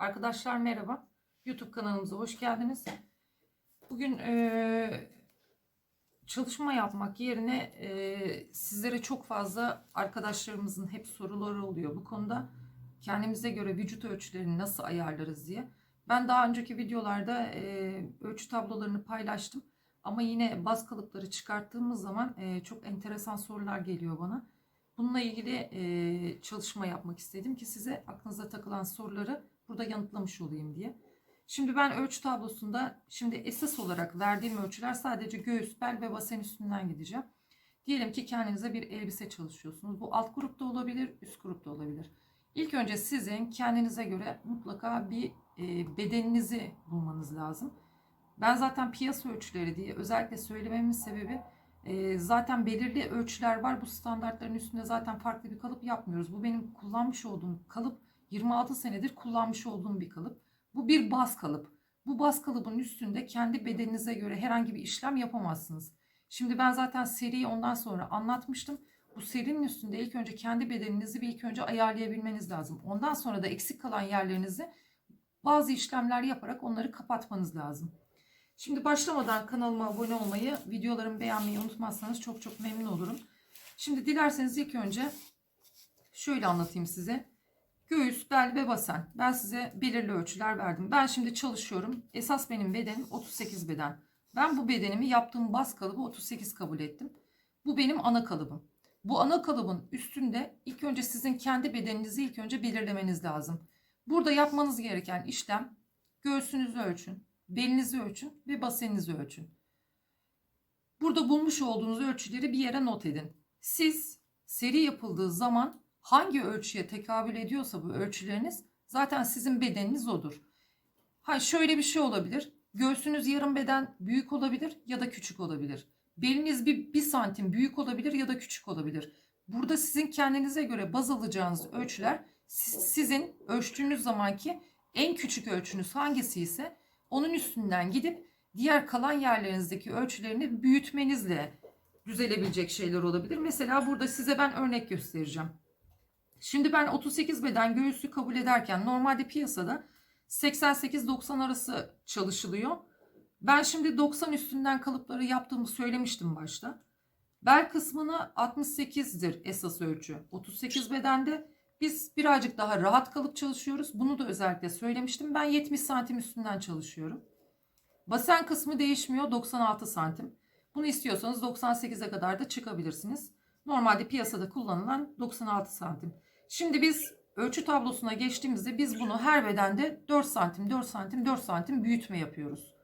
Arkadaşlar merhaba. YouTube kanalımıza hoş geldiniz. Bugün eee, çalışma yapmak yerine eee, sizlere çok fazla arkadaşlarımızın hep soruları oluyor bu konuda. Kendimize göre vücut ölçülerini nasıl ayarlarız diye. Ben daha önceki videolarda eee, ölçü tablolarını paylaştım. Ama yine baz kalıpları çıkarttığımız zaman eee, çok enteresan sorular geliyor bana. Bununla ilgili eee, çalışma yapmak istedim ki size aklınıza takılan soruları burada yanıtlamış olayım diye. Şimdi ben ölçü tablosunda şimdi esas olarak verdiğim ölçüler sadece göğüs, bel ve basen üstünden gideceğim. Diyelim ki kendinize bir elbise çalışıyorsunuz. Bu alt grupta olabilir, üst grupta olabilir. İlk önce sizin kendinize göre mutlaka bir e, bedeninizi bulmanız lazım. Ben zaten piyasa ölçüleri diye özellikle söylememin sebebi e, zaten belirli ölçüler var. Bu standartların üstünde zaten farklı bir kalıp yapmıyoruz. Bu benim kullanmış olduğum kalıp 26 senedir kullanmış olduğum bir kalıp. Bu bir baz kalıp. Bu baz kalıbın üstünde kendi bedeninize göre herhangi bir işlem yapamazsınız. Şimdi ben zaten seriyi ondan sonra anlatmıştım. Bu serinin üstünde ilk önce kendi bedeninizi bir ilk önce ayarlayabilmeniz lazım. Ondan sonra da eksik kalan yerlerinizi bazı işlemler yaparak onları kapatmanız lazım. Şimdi başlamadan kanalıma abone olmayı, videolarımı beğenmeyi unutmazsanız çok çok memnun olurum. Şimdi dilerseniz ilk önce şöyle anlatayım size. Göğüs, bel ve basen. Ben size belirli ölçüler verdim. Ben şimdi çalışıyorum. Esas benim bedenim 38 beden. Ben bu bedenimi yaptığım baz kalıbı 38 kabul ettim. Bu benim ana kalıbım. Bu ana kalıbın üstünde ilk önce sizin kendi bedeninizi ilk önce belirlemeniz lazım. Burada yapmanız gereken işlem göğsünüzü ölçün, belinizi ölçün ve baseninizi ölçün. Burada bulmuş olduğunuz ölçüleri bir yere not edin. Siz seri yapıldığı zaman hangi ölçüye tekabül ediyorsa bu ölçüleriniz zaten sizin bedeniniz odur. Ha şöyle bir şey olabilir. Göğsünüz yarım beden büyük olabilir ya da küçük olabilir. Beliniz bir, bir santim büyük olabilir ya da küçük olabilir. Burada sizin kendinize göre baz alacağınız ölçüler siz- sizin ölçtüğünüz zamanki en küçük ölçünüz hangisi ise onun üstünden gidip diğer kalan yerlerinizdeki ölçülerini büyütmenizle düzelebilecek şeyler olabilir. Mesela burada size ben örnek göstereceğim. Şimdi ben 38 beden göğüslü kabul ederken normalde piyasada 88-90 arası çalışılıyor. Ben şimdi 90 üstünden kalıpları yaptığımı söylemiştim başta. Bel kısmını 68'dir esas ölçü. 38 bedende biz birazcık daha rahat kalıp çalışıyoruz. Bunu da özellikle söylemiştim. Ben 70 santim üstünden çalışıyorum. Basen kısmı değişmiyor 96 santim. Bunu istiyorsanız 98'e kadar da çıkabilirsiniz. Normalde piyasada kullanılan 96 santim. Şimdi biz ölçü tablosuna geçtiğimizde biz bunu her bedende 4 santim, 4 santim, 4 santim büyütme yapıyoruz.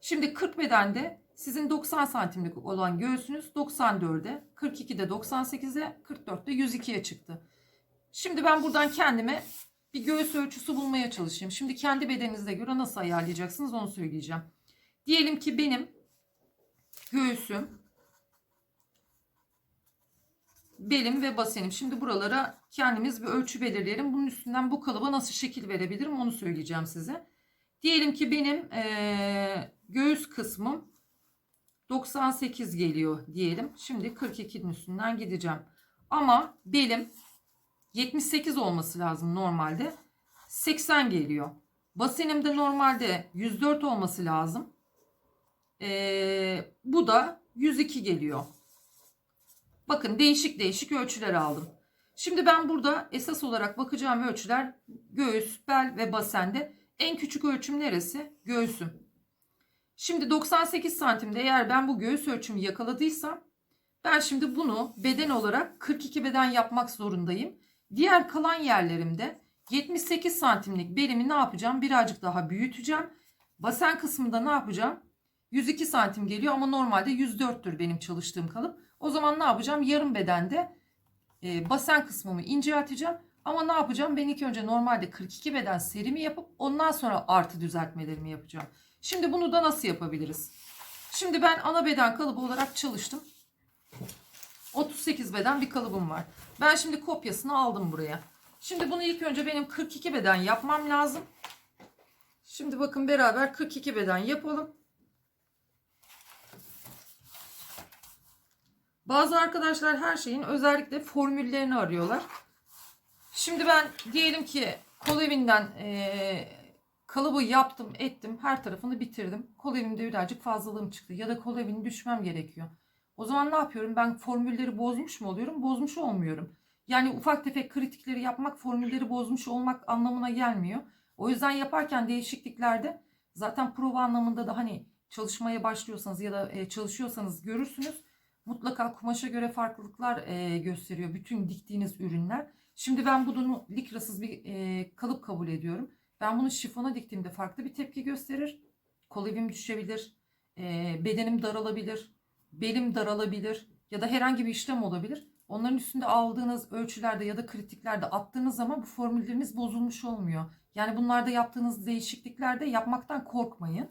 Şimdi 40 bedende sizin 90 santimlik olan göğsünüz 94'e, 42'de 98'e, 44'te 102'ye çıktı. Şimdi ben buradan kendime bir göğüs ölçüsü bulmaya çalışayım. Şimdi kendi bedeninize göre nasıl ayarlayacaksınız onu söyleyeceğim. Diyelim ki benim göğsüm belim ve basenim. Şimdi buralara kendimiz bir ölçü belirleyelim. Bunun üstünden bu kalıba nasıl şekil verebilirim onu söyleyeceğim size. Diyelim ki benim eee, göğüs kısmım 98 geliyor diyelim. Şimdi 42'nin üstünden gideceğim. Ama belim 78 olması lazım normalde. 80 geliyor. Basenim de normalde 104 olması lazım. Eee, bu da 102 geliyor. Bakın değişik değişik ölçüler aldım. Şimdi ben burada esas olarak bakacağım ölçüler göğüs, bel ve basende. En küçük ölçüm neresi? Göğsüm. Şimdi 98 santimde eğer ben bu göğüs ölçümü yakaladıysam ben şimdi bunu beden olarak 42 beden yapmak zorundayım. Diğer kalan yerlerimde 78 santimlik belimi ne yapacağım? Birazcık daha büyüteceğim. Basen kısmında ne yapacağım? 102 santim geliyor ama normalde 104'tür benim çalıştığım kalıp. O zaman ne yapacağım? Yarım bedende e, basen kısmımı incelteceğim. Ama ne yapacağım? Ben ilk önce normalde 42 beden serimi yapıp ondan sonra artı düzeltmelerimi yapacağım. Şimdi bunu da nasıl yapabiliriz? Şimdi ben ana beden kalıbı olarak çalıştım. 38 beden bir kalıbım var. Ben şimdi kopyasını aldım buraya. Şimdi bunu ilk önce benim 42 beden yapmam lazım. Şimdi bakın beraber 42 beden yapalım. Bazı arkadaşlar her şeyin özellikle formüllerini arıyorlar. Şimdi ben diyelim ki kol evinden eee, Kalıbı yaptım, ettim, her tarafını bitirdim. Kol evimde birazcık fazlalığım çıktı ya da kol evini düşmem gerekiyor. O zaman ne yapıyorum? Ben formülleri bozmuş mu oluyorum? Bozmuş olmuyorum. Yani ufak tefek kritikleri yapmak formülleri bozmuş olmak anlamına gelmiyor. O yüzden yaparken değişikliklerde zaten prova anlamında da hani çalışmaya başlıyorsanız ya da e, çalışıyorsanız görürsünüz. Mutlaka kumaşa göre farklılıklar e, gösteriyor bütün diktiğiniz ürünler. Şimdi ben bunu likrasız bir e, kalıp kabul ediyorum. Ben bunu şifona diktiğimde farklı bir tepki gösterir. Kol evim düşebilir, e, bedenim daralabilir, belim daralabilir ya da herhangi bir işlem olabilir. Onların üstünde aldığınız ölçülerde ya da kritiklerde attığınız zaman bu formülleriniz bozulmuş olmuyor. Yani bunlarda yaptığınız değişikliklerde yapmaktan korkmayın.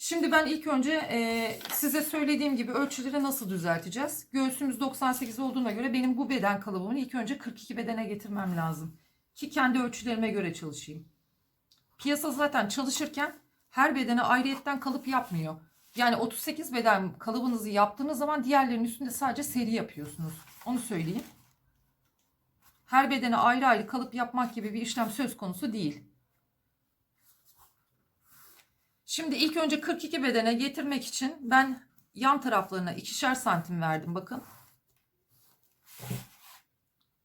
Şimdi ben ilk önce e, size söylediğim gibi ölçüleri nasıl düzelteceğiz? Göğsümüz 98 olduğuna göre benim bu beden kalıbımı ilk önce 42 bedene getirmem lazım. Ki kendi ölçülerime göre çalışayım. Piyasa zaten çalışırken her bedene ayrıyetten kalıp yapmıyor. Yani 38 beden kalıbınızı yaptığınız zaman diğerlerinin üstünde sadece seri yapıyorsunuz. Onu söyleyeyim. Her bedene ayrı ayrı kalıp yapmak gibi bir işlem söz konusu değil. Şimdi ilk önce 42 bedene getirmek için ben yan taraflarına ikişer santim verdim bakın.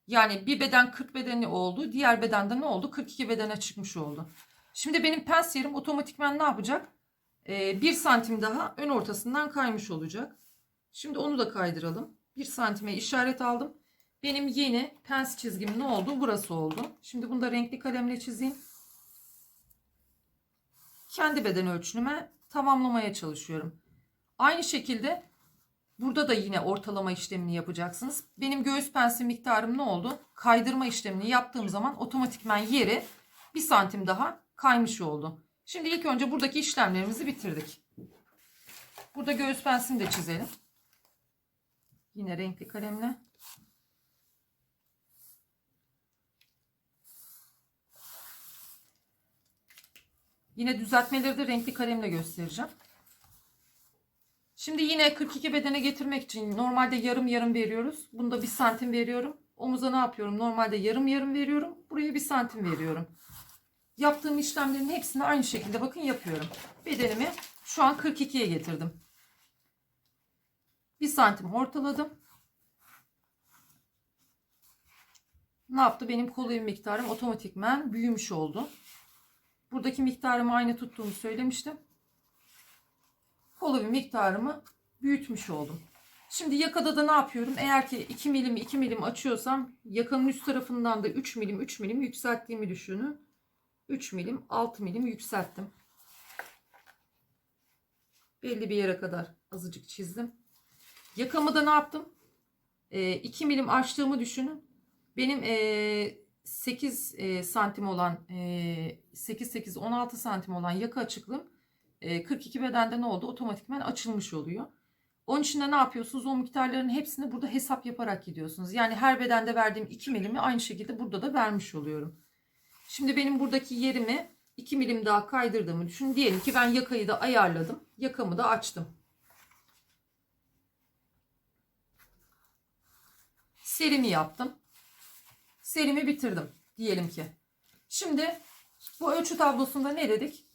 Yani bir beden 40 bedeni oldu. Diğer bedende ne oldu? 42 bedene çıkmış oldu. Şimdi benim pens yerim otomatikman ne yapacak? Ee, 1 santim daha ön ortasından kaymış olacak. Şimdi onu da kaydıralım. 1 santime işaret aldım. Benim yeni pens çizgim ne oldu? Burası oldu. Şimdi bunu da renkli kalemle çizeyim. Kendi beden ölçünüme tamamlamaya çalışıyorum. Aynı şekilde burada da yine ortalama işlemini yapacaksınız. Benim göğüs pensi miktarım ne oldu? Kaydırma işlemini yaptığım zaman otomatikman yeri 1 santim daha kaymış oldu. Şimdi ilk önce buradaki işlemlerimizi bitirdik. Burada göğüs pensini de çizelim. Yine renkli kalemle. Yine düzeltmeleri de renkli kalemle göstereceğim. Şimdi yine 42 bedene getirmek için normalde yarım yarım veriyoruz. Bunda bir santim veriyorum. Omuza ne yapıyorum? Normalde yarım yarım veriyorum. Buraya bir santim veriyorum. Yaptığım işlemlerin hepsini aynı şekilde bakın yapıyorum. Bedenimi şu an 42'ye getirdim. Bir santim ortaladım. Ne yaptı? Benim kol evi miktarım otomatikmen büyümüş oldu. Buradaki miktarımı aynı tuttuğumu söylemiştim. Kol evi miktarımı büyütmüş oldum. Şimdi yakada da ne yapıyorum? Eğer ki 2 milim 2 milim açıyorsam yakanın üst tarafından da 3 milim 3 milim yükselttiğimi düşünün. 3 milim 6 milim yükselttim. Belli bir yere kadar azıcık çizdim. Yakamı da ne yaptım? E, 2 milim açtığımı düşünün. Benim e, 8 e, santim olan e, 8 8 16 santim olan yaka açıklığım e, 42 bedende ne oldu? Otomatikman açılmış oluyor. Onun için de ne yapıyorsunuz? O miktarların hepsini burada hesap yaparak gidiyorsunuz. Yani her bedende verdiğim 2 milimi aynı şekilde burada da vermiş oluyorum. Şimdi benim buradaki yerimi 2 milim daha kaydırdığımı düşün. Diyelim ki ben yakayı da ayarladım. Yakamı da açtım. Serimi yaptım. Serimi bitirdim diyelim ki. Şimdi bu ölçü tablosunda ne dedik?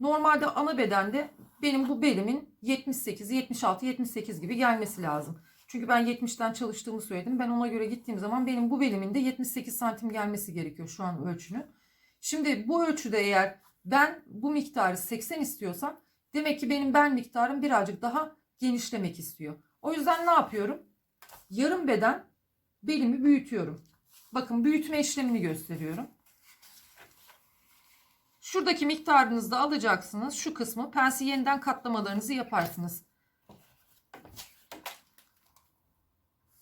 Normalde ana bedende benim bu belimin 78, 76, 78 gibi gelmesi lazım. Çünkü ben 70'ten çalıştığımı söyledim. Ben ona göre gittiğim zaman benim bu belimin de 78 santim gelmesi gerekiyor şu an ölçünün. Şimdi bu ölçüde eğer ben bu miktarı 80 istiyorsam demek ki benim bel miktarım birazcık daha genişlemek istiyor. O yüzden ne yapıyorum? Yarım beden belimi büyütüyorum. Bakın büyütme işlemini gösteriyorum. Şuradaki miktarınızı da alacaksınız. Şu kısmı pensi yeniden katlamalarınızı yaparsınız.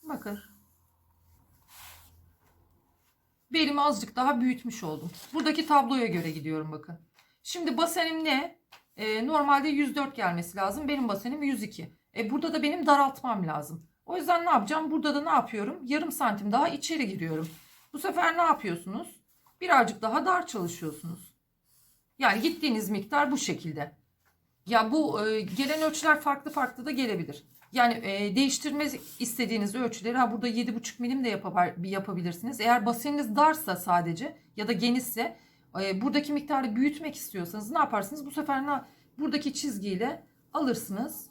Bakın. Belimi azıcık daha büyütmüş oldum. Buradaki tabloya göre gidiyorum bakın. Şimdi basenim ne? Ee, normalde 104 gelmesi lazım. Benim basenim 102. E, burada da benim daraltmam lazım. O yüzden ne yapacağım? Burada da ne yapıyorum? Yarım santim daha içeri giriyorum. Bu sefer ne yapıyorsunuz? Birazcık daha dar çalışıyorsunuz. Yani gittiğiniz miktar bu şekilde. Ya bu e, gelen ölçüler farklı farklı da gelebilir. Yani e, değiştirme istediğiniz ölçüleri ha burada 7,5 milim de yapabilirsiniz. Eğer baseniniz darsa sadece ya da genişse e, buradaki miktarı büyütmek istiyorsanız ne yaparsınız? Bu sefer ne, buradaki çizgiyle alırsınız.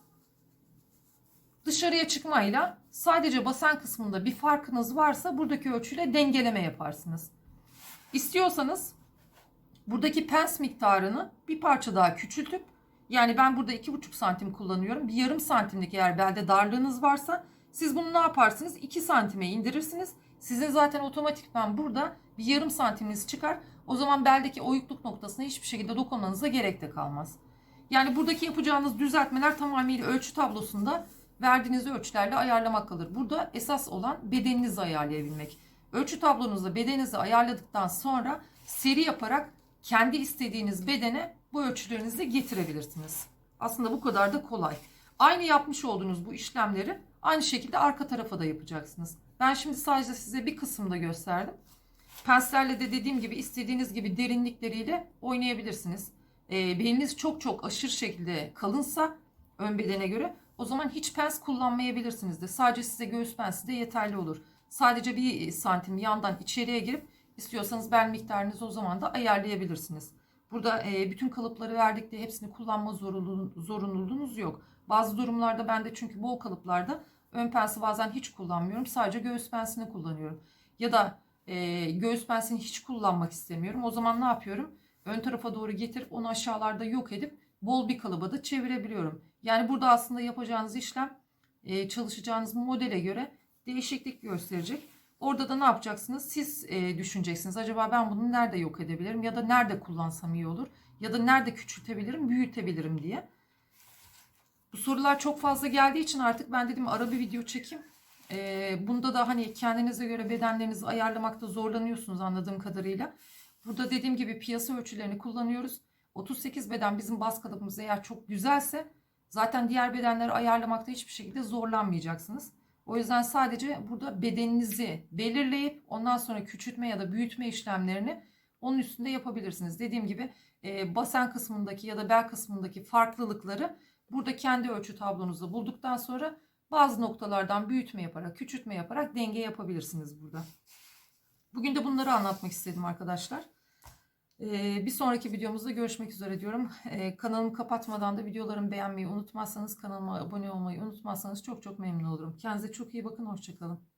Dışarıya çıkmayla sadece basen kısmında bir farkınız varsa buradaki ölçüyle dengeleme yaparsınız. İstiyorsanız buradaki pens miktarını bir parça daha küçültüp yani ben burada 2,5 santim kullanıyorum. Bir yarım santimlik eğer belde darlığınız varsa siz bunu ne yaparsınız? 2 santime indirirsiniz. Sizin zaten otomatikman burada bir yarım santiminiz çıkar. O zaman beldeki oyukluk noktasına hiçbir şekilde dokunmanıza gerek de kalmaz. Yani buradaki yapacağınız düzeltmeler tamamıyla ölçü tablosunda verdiğiniz ölçülerle ayarlamak kalır. Burada esas olan bedeninizi ayarlayabilmek. Ölçü tablonuzda bedeninizi ayarladıktan sonra seri yaparak kendi istediğiniz bedene bu ölçülerinizi getirebilirsiniz. Aslında bu kadar da kolay. Aynı yapmış olduğunuz bu işlemleri aynı şekilde arka tarafa da yapacaksınız. Ben şimdi sadece size bir kısımda gösterdim. Penslerle de dediğim gibi istediğiniz gibi derinlikleriyle oynayabilirsiniz. E, beliniz çok çok aşırı şekilde kalınsa ön bedene göre o zaman hiç pens kullanmayabilirsiniz de. Sadece size göğüs pensi de yeterli olur. Sadece bir santim yandan içeriye girip istiyorsanız bel miktarınızı o zaman da ayarlayabilirsiniz. Burada e, bütün kalıpları verdik de hepsini kullanma zorunlu, zorunluluğunuz yok. Bazı durumlarda ben de çünkü bol kalıplarda ön pensi bazen hiç kullanmıyorum. Sadece göğüs pensini kullanıyorum. Ya da e, göğüs pensini hiç kullanmak istemiyorum. O zaman ne yapıyorum? Ön tarafa doğru getirip onu aşağılarda yok edip bol bir kalıba da çevirebiliyorum. Yani burada aslında yapacağınız işlem e, çalışacağınız modele göre değişiklik gösterecek. Orada da ne yapacaksınız? Siz e, düşüneceksiniz. Acaba ben bunu nerede yok edebilirim ya da nerede kullansam iyi olur ya da nerede küçültebilirim, büyütebilirim diye. Bu sorular çok fazla geldiği için artık ben dedim ara bir video çekeyim. E, bunda da hani kendinize göre bedenlerinizi ayarlamakta zorlanıyorsunuz anladığım kadarıyla. Burada dediğim gibi piyasa ölçülerini kullanıyoruz. 38 beden bizim bas kalıbımız eğer çok güzelse zaten diğer bedenleri ayarlamakta hiçbir şekilde zorlanmayacaksınız. O yüzden sadece burada bedeninizi belirleyip ondan sonra küçültme ya da büyütme işlemlerini onun üstünde yapabilirsiniz. Dediğim gibi e, basen kısmındaki ya da bel kısmındaki farklılıkları burada kendi ölçü tablonuzda bulduktan sonra bazı noktalardan büyütme yaparak, küçültme yaparak denge yapabilirsiniz burada. Bugün de bunları anlatmak istedim arkadaşlar. Ee, bir sonraki videomuzda görüşmek üzere diyorum. Ee, kanalımı kapatmadan da videolarımı beğenmeyi unutmazsanız, kanalıma abone olmayı unutmazsanız çok çok memnun olurum. Kendinize çok iyi bakın, hoşçakalın.